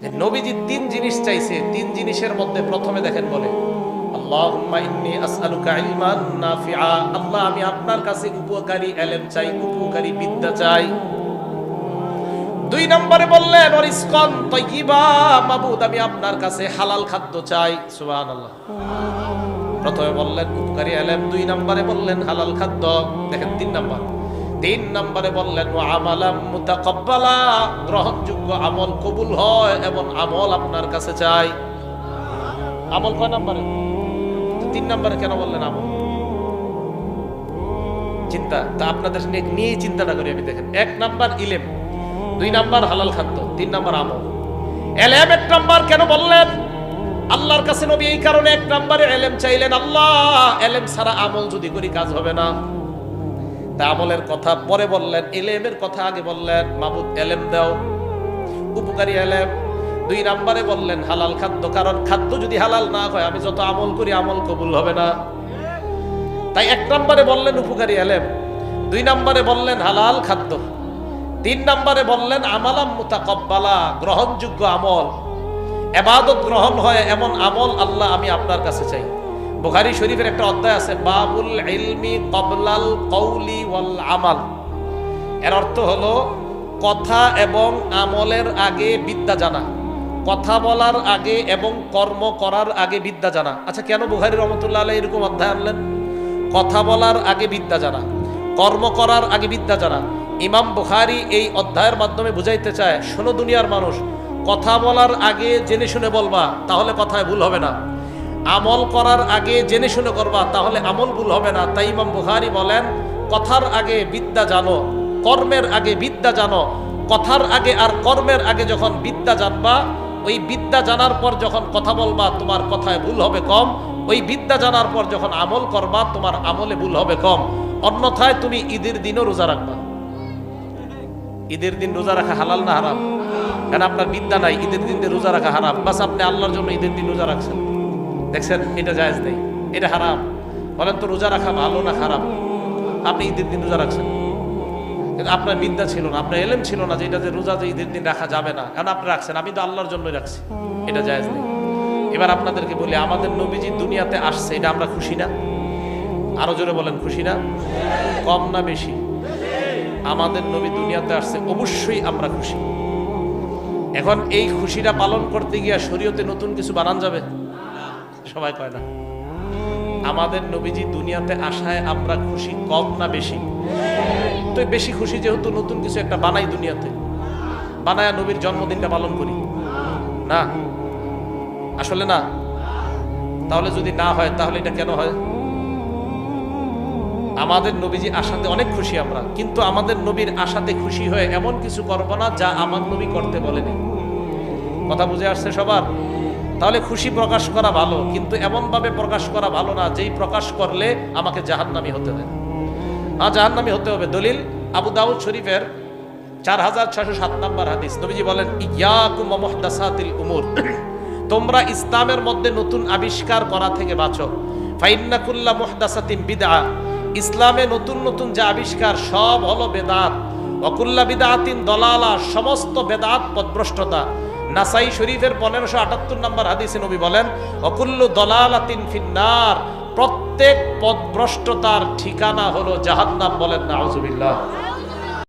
যে নবীজি তিন জিনিস চাইছে, তিন জিনিসের মধ্যে প্রথমে দেখেন বলে আল্লাহ, আমি আপনার কাছে উপকারী এলেম চাই, উপকারী বিদ্যা চাই। দুই নম্বরে বললেন ওরিসকন তৈবা মাবুদ, আমি আপনার কাছে হালাল খাদ্য চাই। সুবহানাল্লাহ। প্রথমে বললেন, উপকারী এলেম। দুই নম্বরে বললেন, হালাল খাদ্য। দেখেন, তিন নম্বর তিন নম্বরে বললেন গ্রহণযোগ্য আমল কবুল হয় এবং আমল আপনার কাছে চাই। আমল কয় নম্বরে? তিন নম্বরে কেন বললেন আমল? চিন্তা, তা আপনাদের নিয়ে- চিন্তাটা করি আমি, দেখেন। এক নাম্বার ইলেম, দুই নাম্বার হালাল খাদ্য, তিন নাম্বার আমল। এলেম এক নাম্বার কেন বললেন? আল্লাহর কাছে নবী এই কারণে এক নাম্বারে এলেম চাইলেন, আল্লাহ, এলেম ছাড়া আমল যদি করি কাজ হবে না। তা আমলের কথা পরে বললেন, এলেমের কথা আগে বললেন, মাবুদ এলেম দাও। উপকারী এলেম। দুই নাম্বারে বললেন, হালাল খাদ্য, কারণ খাদ্য যদি হালাল না হয়, আমি যত আমল করি, আমল কবুল হবে না। তাই এক নম্বরে বললেন, উপকারী এলেম। দুই নম্বরে বললেন, হালাল খাদ্য। তিন নম্বরে বললেন, আমালাম মুতাকব্বালা, গ্রহণযোগ্য আমল। এবাদত গ্রহণ হয়, এমন আমল আল্লাহ আমি আপনার কাছে চাই। বুখারী শরীফের একটা অধ্যায় আছে, বাবুল ইলমি কবলাল কৌলি ওয়াল আমাল। এর অর্থ হলো, কথা এবং আমলের আগে বিদ্যা জানা, কথা বলার আগে এবং কর্ম করার আগে বিদ্যা জানা। আচ্ছা কেন বুখারি রহমতুল্লাহ আলাইহি এরকম অধ্যায় আনলেন? কথা বলার আগে বিদ্যা জানা, কর্ম করার আগে বিদ্যা জানা। ইমাম বুখারি এই অধ্যায়ের মাধ্যমে বুঝাইতে চায়, শোনো দুনিয়ার মানুষ, কথা বলার আগে জেনে শুনে বলবা, তাহলে কথায় ভুল হবে না। আমল করার আগে জেনে শুনে করবা, তাহলে আমল ভুল হবে না। তাই ইমাম বুখারি বলেন, কথার আগে বিদ্যা জানো, কর্মের আগে বিদ্যা জানো। কথার আগে আর কর্মের আগে যখন বিদ্যা জানবা, ওই বিদ্যা জানার পর যখন কথা বলবা, তোমার কথায় ভুল হবে কম। ওই বিদ্যা জানার পর যখন আমল করবা, তোমার আমলে ভুল হবে কম। অন্যথায় তুমি ঈদের দিনও রোজা রাখবা। ঈদের দিন রোজা রাখা হালাল না হারাম? কারণ আপনার বিদ্যা নাই, ঈদের দিন রোজা রাখা হারাম? বাস আপনি আল্লাহর জন্য ঈদের দিন রোজা রাখছেন। দেখছেন, এটা জায়েজ নেই, এটা হারাম। বলেন তো, রোজা রাখা ভালো না খারাপ? আপনি ঈদের দিন রোজা রাখছেন। কিন্তু আপনার বিদ্যা ছিল না, আপনার এলেম ছিল না যে এটা যে রোজা যে ঈদের দিন রাখা যাবে না। কারণ আপনি রাখছেন, আমি তো আল্লাহর জন্যই রাখছি, এটা জায়েজ নেই। এবার আপনাদেরকে বলি, আমাদের নবীজি দুনিয়াতে আসছে, এটা আমরা খুশি না? আরও জোরে বলেন, খুশি না? কম না বেশি? আমাদের নবী দুনিয়াতে আসছে, অবশ্যই আমরা খুশি। এখন এই খুশিটা পালন করতে গিয়া শরীয়তে নতুন কিছু বানান যাবে? সবাই কয় না। আমাদের নবীজি দুনিয়াতে আসায় আমরা খুশি কম না বেশি? তো বেশি খুশি যেহেতু নতুন কিছু একটা বানাই দুনিয়াতে। বানায় নবীর জন্মদিনটা পালন করি। না? আসলে না। তাহলে যদি না হয়, তাহলে এটা কেন হয়? আমাদের নবীজি আশাতে অনেক খুশি আমরা, কিন্তু আমাদের নবীর আশাতে খুশি হয়ে এমন কিছু করব না যা আমার নবী করতে বলেনি। কথা বুঝে আসছে সবার? তাহলে খুশি প্রকাশ করা ভালো, কিন্তু এমনভাবে প্রকাশ করা ভালো না যেই প্রকাশ করলে আমাকে জাহান্নামি হতে হয় হ্যাঁ জাহান্নামি হতে হবে। দলিল আবু দাউদ শরীফের চার হাজার ছশো সাত নম্বর হাদিস। নবীজি বলেন উমুর। তোমরা ইসলামের মধ্যে নতুন আবিষ্কার করা থেকে বাঁচো। ফাইন্নাকুল্লা মুহদাসাতিন বিদআ। ইসলামে নতুন নতুন যে আবিষ্কার, সব হলো বেদাত। অকুল্লা বিদাতিন দলালা, সমস্ত বেদাত পদভ্রষ্টতা। নাসাই শরীফের পনেরোশো আটাত্তর নম্বর হাদিসে নবী বলেন, অকুল্লু দলালাতিন ফিন্নার প্রত্যেক পদভ্রষ্টতার ঠিকানা হলো জাহান্নাম বলেন, নাউজুবিল্লাহ।